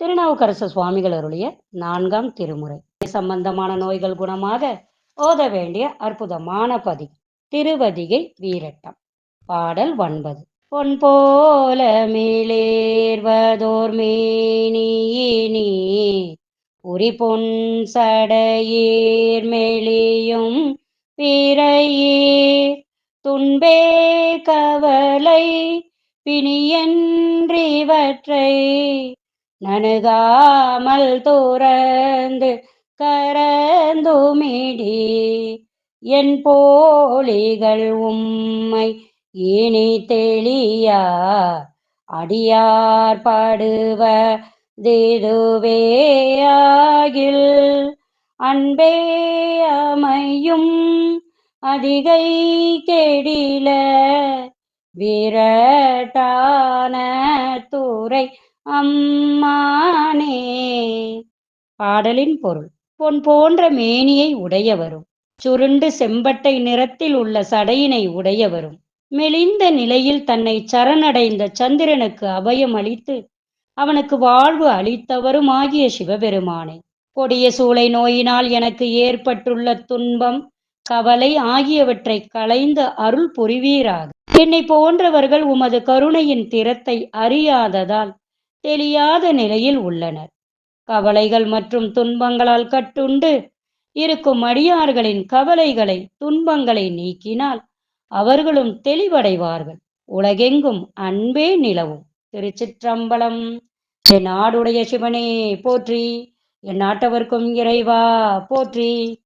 திருநாவுக்கரசு சுவாமிகள் அருளிய நான்காம் திருமுறை. சம்பந்தமான நோய்கள் குணமாக ஓத வேண்டிய அற்புதமான பதி திருவதிகை வீரட்டம். பாடல் ஒன்பது. பொன் போல மேலேர்வதோர் மேனியினி உரி பொன் சடையீர் மெளியும் பிறையீர் துன்பே கவலை பிணியன்றிவற்றை நணுகாமல் துறந்து கரந்துமிடி என் போலிகள் உம்மை இனி தெளியா அடியார் பாடுவ திதுவே ஆகில். அன்பே அமையும் அதிகை கெடில விரட்டான துறை அம்மானே. பாடலின் பொருள். பொன் போன்ற மேனியை உடையவரும் சுருண்டு செம்பட்டை நிறத்தில் உள்ள சடையினை உடையவரும் மெலிந்த நிலையில் தன்னை சரணடைந்த சந்திரனுக்கு அபயம் அளித்து அவனுக்கு வாழ்வு அளித்தவருமாகிய சிவபெருமானே. கொடிய சூளை நோயினால் எனக்கு ஏற்பட்டுள்ள துன்பம் கவலை ஆகியவற்றை களைந்து அருள் புரிவீராக. என்னை போன்றவர்கள் உமது கருணையின் திறத்தை அறியாததால் தெரியாத நிலையில் உள்ளனர். கவலைகள் மற்றும் துன்பங்களால் கட்டுண்டு இருக்கும் அடியார்களின் கவலைகளை துன்பங்களை நீக்கினால் அவர்களும் தெளிவடைவார்கள். உலகெங்கும் அன்பே நிலவும். திருச்சிற்றம்பலம். என் நாடுடைய சிவனே போற்றி. என் நாட்டவர்க்கும் இறைவா போற்றி.